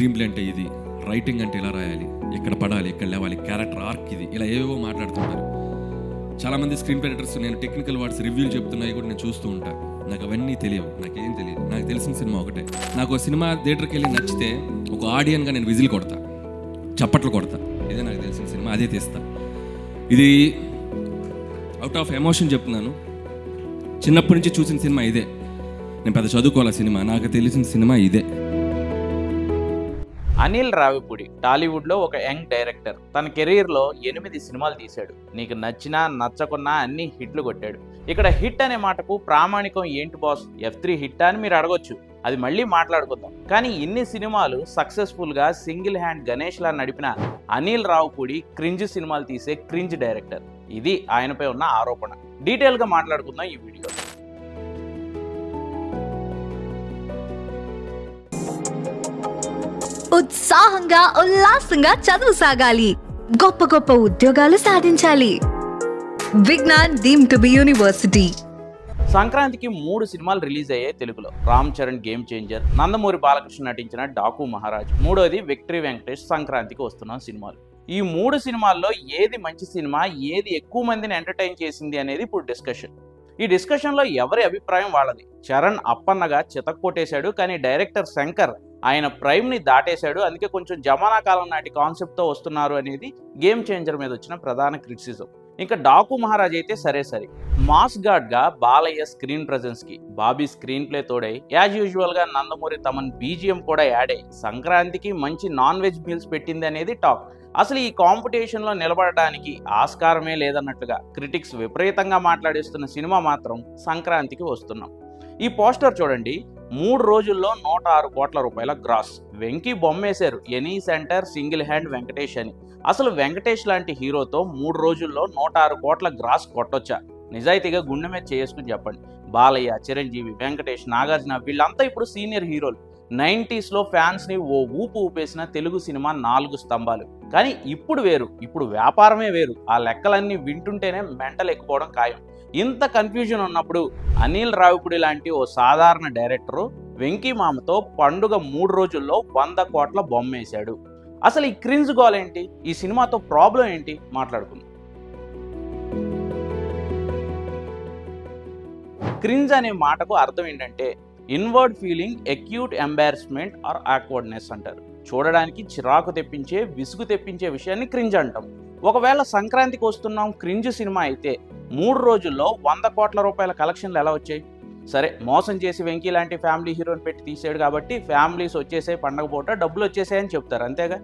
Screen play అంటే ఇది. Writing అంటే ఇలా రాయాలి. ఇక్కడ పడాలి ఇక్కడ లేవాలి క్యారెక్టర్ ఆర్క్ ఇది. ఇలా ఏవేవో మాట్లాడుతుంటారు. చాలామంది స్క్రీన్ ప్లే రైటర్స్ నేను టెక్నికల్ వర్డ్స్ రివ్యూలు చెప్తున్నాయి కూడా నేను చూస్తూ ఉంటాను నాకు అవన్నీ తెలియవు. నాకేం తెలియదు. నాకు తెలిసిన సినిమా ఒకటే. నాకు ఒక సినిమా థియేటర్కి వెళ్ళి నచ్చితే ఒక ఆడియన్గా నేను విజిల్ కొడతా. చప్పట్లు కొడతా. ఇదే నాకు తెలిసిన సినిమా. అదే తీస్తా. ఇది అవుట్ ఆఫ్ ఎమోషన్ చెప్తున్నాను. చిన్నప్పటి నుంచి చూసిన సినిమా ఇదే. నేను పెద్ద చదువుకోవాలి సినిమా? నాకు తెలిసిన సినిమా ఇదే. అనిల్ రావిపూడి టాలీవుడ్లో ఒక యంగ్ డైరెక్టర్. తన కెరీర్లో ఎనిమిది సినిమాలు తీశాడు. నీకు నచ్చినా నచ్చకున్నా అన్ని హిట్లు కొట్టాడు. ఇక్కడ హిట్ అనే మాటకు ప్రామాణికం ఏంటి బాస్? ఎఫ్ త్రీ హిట్ అని మీరు అడగొచ్చు. అది మళ్ళీ మాట్లాడుకుందాం. కానీ ఇన్ని సినిమాలు సక్సెస్ఫుల్గా సింగిల్ హ్యాండ్ గణేష్లా నడిపిన అనిల్ రావుపూడి క్రింజ్ సినిమాలు తీసే క్రింజ్ డైరెక్టర్. ఇది ఆయనపై ఉన్న ఆరోపణ. డీటెయిల్గా మాట్లాడుకుందాం ఈ వీడియో ఉత్సాహంగా ఉల్లాసంగా చదువు సాగాలి. గొప్ప గొప్ప ఉద్యోగాలు సాధించాలి. Vignan deemed to be university. సంక్రాంతికి మూడు సినిమాలు రిలీజ్ అయ్యాయి తెలుగులో. రామ్ చరణ్ గేమ్ చేంజర్ నందమూరి బాలకృష్ణ నటించిన డాకు మహారాజ్. మూడోది విక్టరీ వెంకటేష్ సంక్రాంతికి వస్తున్న సినిమాలు. ఈ మూడు సినిమాల్లో ఏది మంచి సినిమా ఏది ఎక్కువ మందిని ఎంటర్టైన్ చేసింది అనేది ఇప్పుడు డిస్కషన్. ఈ డిస్కషన్లో ఎవరి అభిప్రాయం వాళ్ళది? చరణ్ అప్పన్నగా చితక్కొట్టేశాడు కానీ డైరెక్టర్ శంకర్ ఆయన ప్రైమ్ని దాటేశాడు. అందుకే కొంచెం జమానా కాలం నాటి కాన్సెప్ట్తో వస్తున్నారు అనేది గేమ్ చేంజర్ మీద వచ్చిన ప్రధాన క్రిటిసిజం. ఇంకా డాకు మహారాజ్ అయితే సరే సరే. మాస్ గార్డ్గా బాలయ్య స్క్రీన్ ప్రజెన్స్కి బాబీ స్క్రీన్ ప్లే తోడై యాజ్ యూజువల్గా నందమూరి తమన్ బీజిఎం కూడా యాడ్ అయ్యి సంక్రాంతికి మంచి నాన్ వెజ్ మీల్స్ పెట్టింది అనేది టాక్. అసలు ఈ కాంపిటీషన్లో నిలబడడానికి ఆస్కారమే లేదన్నట్టుగా క్రిటిక్స్ విపరీతంగా మాట్లాడిస్తున్న సినిమా మాత్రం సంక్రాంతికి వస్తున్నాం. ఈ పోస్టర్ చూడండి. మూడు రోజుల్లో నూట ఆరు కోట్ల రూపాయల gross. Venky బొమ్మేశారు. Any centre single hand Venkatesh అని. అసలు వెంకటేష్ లాంటి హీరోతో మూడు రోజుల్లో నూట ఆరు కోట్ల గ్రాస్ కొట్టొచ్చా? నిజాయితీగా గుండె మీద చేసుకుని చెప్పండి. బాలయ్య చిరంజీవి వెంకటేష్ నాగార్జున వీళ్ళంతా ఇప్పుడు సీనియర్ హీరోలు. నైంటీస్లో ఫ్యాన్స్ని ఓ ఊపు ఊపేసిన తెలుగు సినిమా నాలుగు స్తంభాలు. కానీ ఇప్పుడు వేరు. ఇప్పుడు వ్యాపారమే వేరు. ఆ లెక్కలన్నీ వింటుంటేనే మెంటల్ ఎక్కిపోవడం ఖాయం. ఇంత కన్ఫ్యూజన్ ఉన్నప్పుడు అనిల్ రావిపూడి లాంటి ఓ సాధారణ డైరెక్టరు వెంకీ మామతో పండుగ మూడు రోజుల్లో వంద కోట్ల బొమ్మేశాడు అసలు ఈ క్రింజ్ గోల్ ఏంటి? ఈ సినిమాతో ప్రాబ్లం ఏంటి? మాట్లాడుకుందాం. క్రింజ్ అనే మాటకు అర్థం ఏంటంటే inward feeling acute embarrassment or awkwardness అంటారు. చూడడానికి చిరాకు తెప్పించే విసుగు తెప్పించే విషయాన్ని క్రింజ్ అంటాం. ఒకవేళ సంక్రాంతికి వస్తున్నాం క్రింజ్ సినిమా అయితే మూడు రోజుల్లో వంద కోట్ల రూపాయల కలెక్షన్లు ఎలా వచ్చాయి? సరే మోసం చేసి వెంకీ లాంటి ఫ్యామిలీ హీరోని పెట్టి తీసాడు కాబట్టి ఫ్యామిలీస్ వచ్చేసే పండగ పూట డబ్బులు వచ్చేసాయని చెప్తారు అంతేగా?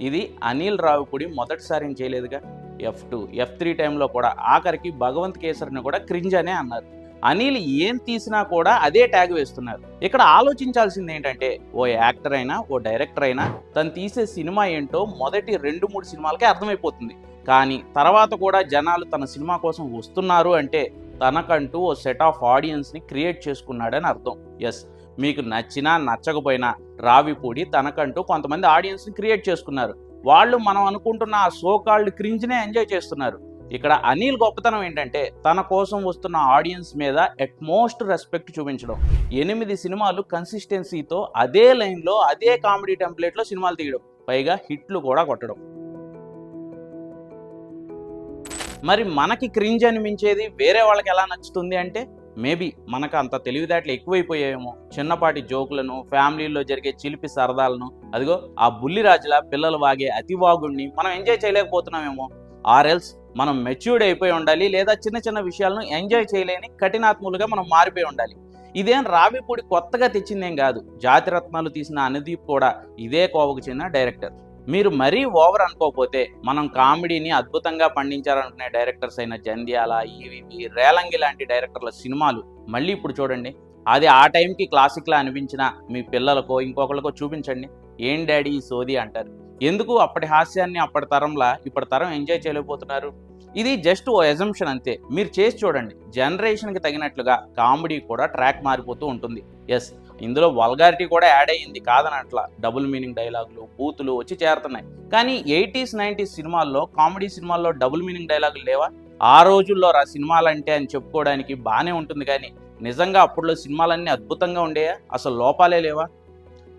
ఇది అనిల్ రావుపుడి మొదటిసారి చేయలేదుగా? ఎఫ్ టూ ఎఫ్ త్రీ టైంలో కూడా ఆఖరికి భగవంత్ కేసరిని కూడా క్రింజ్ అనే అన్నారు. అనిల్ ఏం తీసినా కూడా అదే ట్యాగ్ వేస్తున్నారు. ఇక్కడ ఆలోచించాల్సింది ఏంటంటే ఓ యాక్టర్ అయినా ఓ డైరెక్టర్ అయినా తను తీసే సినిమా ఏంటో మొదటి రెండు మూడు సినిమాలకే అర్థమైపోతుంది. కానీ తర్వాత కూడా జనాలు తన సినిమా కోసం వస్తున్నారు అంటే తనకంటూ ఓ సెట్ ఆఫ్ ఆడియన్స్ని క్రియేట్ చేసుకున్నాడని అర్థం. ఎస్ మీకు నచ్చినా నచ్చకపోయినా రావిపూడి తనకంటూ కొంతమంది ఆడియన్స్ని క్రియేట్ చేసుకున్నారు. వాళ్ళు మనం అనుకుంటున్న ఆ సో కాల్డ్ క్రింజ్నే ఎంజాయ్ చేస్తున్నారు. ఇక్కడ అనిల్ గొప్పతనం ఏంటంటే తన కోసం వస్తున్న ఆడియన్స్ మీద ఎట్మోస్ట్ రెస్పెక్ట్ చూపించడం. ఎనిమిది సినిమాలు కన్సిస్టెన్సీతో అదే లైన్లో అదే కామెడీ టెంప్లెట్లో సినిమాలు తీయడం. పైగా హిట్లు కూడా కొట్టడం. మరి మనకి క్రింజ్ అనిపించేది వేరే వాళ్ళకి ఎలా నచ్చుతుంది అంటే మేబీ మనకు అంత తెలివితేటలు ఎక్కువైపోయాయేమో. చిన్నపాటి జోకులను ఫ్యామిలీలో జరిగే చిలిపి సరదాలను అదిగో ఆ బుల్లిరాజుల పిల్లలు వాగే అతివాగుణ్ణి మనం ఎంజాయ్ చేయలేకపోతున్నామేమో. ఆర్ఎల్స్ మనం మెచ్యూర్డ్ అయిపోయి ఉండాలి లేదా చిన్న చిన్న విషయాలను ఎంజాయ్ చేయలేని కఠినాత్ములుగా మనం మారిపోయి ఉండాలి. ఇదేం రావిపూడి కొత్తగా తెచ్చిందేం కాదు. జాతిరత్నాలు తీసిన అనుదీప్ కూడా ఇదే కోవకు చెందిన డైరెక్టర్ మీరు మరీ ఓవర్ అనుకోకపోతే మనం కామెడీని అద్భుతంగా పండించాలనుకునే డైరెక్టర్స్ అయిన జంధ్యాల ఈవీవి రేలంగి లాంటి డైరెక్టర్ల సినిమాలు మళ్ళీ ఇప్పుడు చూడండి. అది ఆ టైంకి క్లాసిక్లా అనిపించిన మీ పిల్లలకో ఇంకొకరికో చూపించండి. ఏం డాడీ ఈ సోది అంటారు. ఎందుకు అప్పటి హాస్యాన్ని అప్పటి తరంలా ఇప్పటి తరం ఎంజాయ్ చేయలేకపోతున్నారు? ఇది జస్ట్ ఓ ఎజంప్షన్ అంతే. మీరు చేసి చూడండి. జనరేషన్కి తగినట్లుగా కామెడీ కూడా ట్రాక్ మారిపోతూ ఉంటుంది. ఎస్. ఇందులో వల్గారిటీ కూడా యాడ్ అయ్యింది కాదనట్ల డబుల్ మీనింగ్ డైలాగులు బూతులు వచ్చి చేరుతున్నాయి. కానీ ఎయిటీస్ నైంటీస్ సినిమాల్లో కామెడీ సినిమాల్లో డబుల్ మీనింగ్ డైలాగులు లేవా? ఆ రోజుల్లో రా సినిమాలంటే అని చెప్పుకోవడానికి బాగానే ఉంటుంది కానీ నిజంగా అప్పుడులో సినిమాలన్నీ అద్భుతంగా ఉండేయా? అసలు లోపాలే లేవా?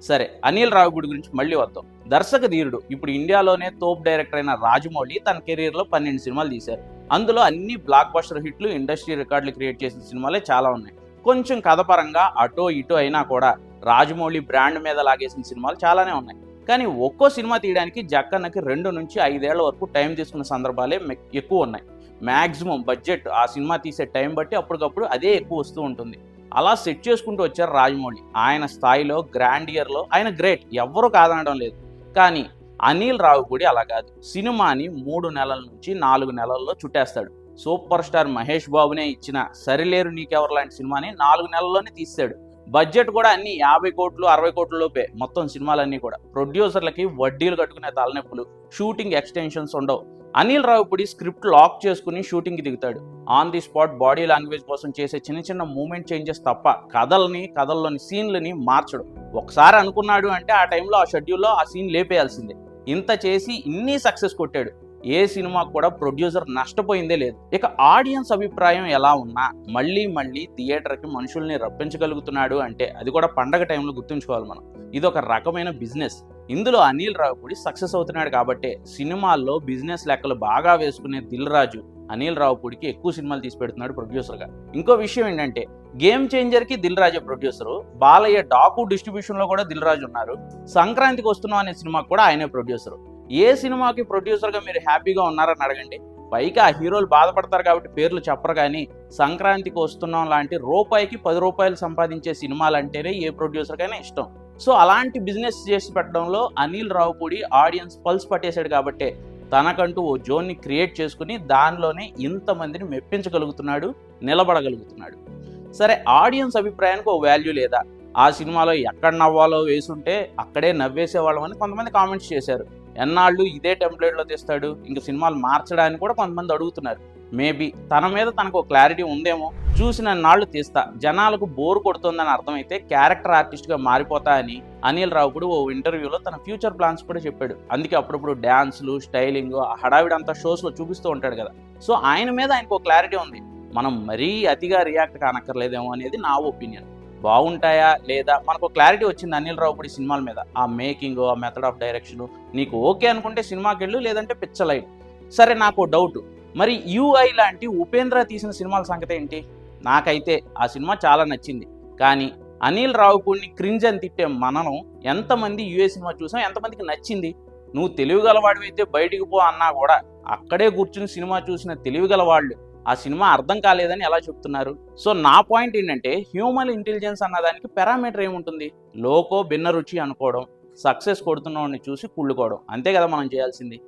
సరే అనిల్ రావుపూడి గురించి మళ్ళీ వద్దాం. దర్శక ధీరుడు ఇప్పుడు ఇండియాలోనే తోప్ డైరెక్టర్ అయిన రాజమౌళి తన కెరీర్లో పన్నెండు సినిమాలు తీశారు. అందులో అన్ని బ్లాక్ బస్టర్ హిట్లు ఇండస్ట్రీ రికార్డులు క్రియేట్ చేసిన సినిమాలే చాలా ఉన్నాయి. కొంచెం కథపరంగా అటో ఇటో అయినా కూడా రాజమౌళి బ్రాండ్ మీద లాగేసిన సినిమాలు చాలానే ఉన్నాయి. కానీ ఒక్కో సినిమా తీయడానికి జక్కన్నకి రెండు నుంచి ఐదేళ్ళ వరకు టైం తీసుకున్న సందర్భాలే మె- ఎక్కువ ఉన్నాయి. మ్యాక్సిమం బడ్జెట్ ఆ సినిమా తీసే టైం బట్టి అప్పటికప్పుడు అదే ఎక్కువ వస్తూ ఉంటుంది. అలా సెట్ చేసుకుంటూ వచ్చారు రాజమౌళి. ఆయన స్థాయిలో గ్రాండ్ ఇయర్లో ఆయన గ్రేట్ ఎవ్వరూ కాదనడం లేదు. కానీ అనిల్ రావుపూడి అలా కాదు. సినిమాని మూడు నెలల నుంచి నాలుగు నెలల్లో చుట్టేస్తాడు. సూపర్ స్టార్ మహేష్ బాబునే ఇచ్చిన సరిలేరు నీకెవరు లాంటి సినిమాని నాలుగు నెలల్లోనే తీస్తాడు. బడ్జెట్ కూడా అన్ని యాభై కోట్లు అరవై కోట్ల లోపే మొత్తం సినిమాలన్నీ కూడా. ప్రొడ్యూసర్లకి వడ్డీలు కట్టుకునే తలనొప్పులు షూటింగ్ ఎక్స్టెన్షన్స్ ఉండవు. అనిల్ రావుపూడి స్క్రిప్ట్ లాక్ చేసుకుని షూటింగ్కి దిగుతాడు. On the spot body language కోసం చేసే చిన్న చిన్న మూమెంట్ చేంజెస్ తప్ప కథల్ని కథల్లోని సీన్లని మార్చడు. ఒకసారి అనుకున్నాడు అంటే ఆ టైంలో ఆ షెడ్యూల్లో ఆ సీన్ లేపేయాల్సిందే. ఇంత చేసి ఇన్ని సక్సెస్ కొట్టాడు. ఏ సినిమా కూడా ప్రొడ్యూసర్ నష్టపోయిందే లేదు. ఇక ఆడియన్స్ అభిప్రాయం ఎలా ఉన్నా మళ్ళీ మళ్ళీ థియేటర్కి మనుషుల్ని రప్పించగలుగుతున్నాడు అంటే అది కూడా పండగ టైంలో గుర్తుంచుకోవాలి మనం. ఇది ఒక రకమైన బిజినెస్. ఇందులో అనిల్ రావుపూడి సక్సెస్ అవుతున్నాడు కాబట్టే సినిమాల్లో బిజినెస్ లెక్కలు బాగా వేసుకునే దిల్ రాజు అనిల్ రావుపూడికి ఎక్కువ సినిమాలు తీసి పెడుతున్నాడు ప్రొడ్యూసర్గా. ఇంకో విషయం ఏంటంటే గేమ్ చేంజర్కి దిల్ రాజే ప్రొడ్యూసరు. బాలయ్య డాకు డిస్ట్రిబ్యూషన్లో కూడా దిల్ రాజు ఉన్నారు. సంక్రాంతికి వస్తున్నాం అనే సినిమాకి కూడా ఆయనే ప్రొడ్యూసరు. ఏ సినిమాకి ప్రొడ్యూసర్గా మీరు హ్యాపీగా ఉన్నారని అడగండి. పైకి ఆ హీరోలు బాధపడతారు కాబట్టి పేర్లు చెప్పరు కానీ సంక్రాంతికి వస్తున్నాం లాంటి రూపాయికి పది రూపాయలు సంపాదించే సినిమాలు అంటేనే ఏ ప్రొడ్యూసర్కైనా ఇష్టం. సో అలాంటి బిజినెస్ చేసి పెట్టడంలో అనిల్ రావుపూడి ఆడియన్స్ పల్స్ పట్టేశాడు కాబట్టే తనకంటూ ఓ జోన్ని క్రియేట్ చేసుకుని దానిలోనే ఇంతమందిని మెప్పించగలుగుతున్నాడు నిలబడగలుగుతున్నాడు. సరే ఆడియన్స్ అభిప్రాయానికి ఓ వాల్యూ లేదా? ఆ సినిమాలో ఎక్కడ నవ్వాలో వేసుంటే అక్కడే నవ్వేసేవాళ్ళం అని కొంతమంది కామెంట్స్ చేశారు. ఎన్నాళ్ళు ఇదే టెంప్లెట్లో తెస్తాడు? ఇంక సినిమాలు మార్చడానికి కూడా కొంతమంది అడుగుతున్నారు. మేబీ తన మీద తనకు క్లారిటీ ఉందేమో. చూసిన నాళ్ళు తీస్తా. జనాలకు బోర్ కొడుతుందని అర్థమైతే క్యారెక్టర్ ఆర్టిస్ట్గా మారిపోతా అని అనిల్ రావుపూడి ఓ ఇంటర్వ్యూలో తన ఫ్యూచర్ ప్లాన్స్ కూడా చెప్పాడు. అందుకే అప్పుడప్పుడు డ్యాన్స్లు స్టైలింగ్ హడావిడంతా షోస్లో చూపిస్తూ ఉంటాడు కదా. సో ఆయన మీద ఆయనకు క్లారిటీ ఉంది. మనం మరీ అతిగా రియాక్ట్ కానక్కర్లేదేమో అనేది నా ఒపీనియన్ బాగుంటాయా లేదా? మనకు క్లారిటీ వచ్చింది అనిల్ రావుపూడి సినిమాల మీద. ఆ మేకింగ్ ఆ మెథడ్ ఆఫ్ డైరెక్షన్ నీకు ఓకే అనుకుంటే సినిమాకి వెళ్ళు లేదంటే పిచ్చలైట్ సరే నాకు డౌట్ మరి యూఐ లాంటి ఉపేంద్ర తీసిన సినిమాల సంగతి ఏంటి? నాకైతే ఆ సినిమా చాలా నచ్చింది. కానీ అనిల్ రావుపూడిని క్రింజ్ అని తిట్టే మననం ఎంతమంది యూఏ సినిమా చూసాం ఎంతమందికి నచ్చింది? నువ్వు తెలివిగలవాడివైతే బయటికి పో అన్నా కూడా అక్కడే కూర్చుని సినిమా చూసిన తెలివిగలవాళ్ళు ఆ సినిమా అర్థం కాలేదని ఎలా చెప్తున్నారు? సో నా పాయింట్ ఏంటంటే హ్యూమన్ ఇంటెలిజెన్స్ అన్నదానికి పారామీటర్ ఏముంటుంది? లోకో భిన్న రుచి అనుకోవడం సక్సెస్ కొడుతున్నవాడిని చూసి కుళ్ళుకోవడం. అంతే కదా మనం చేయాల్సింది.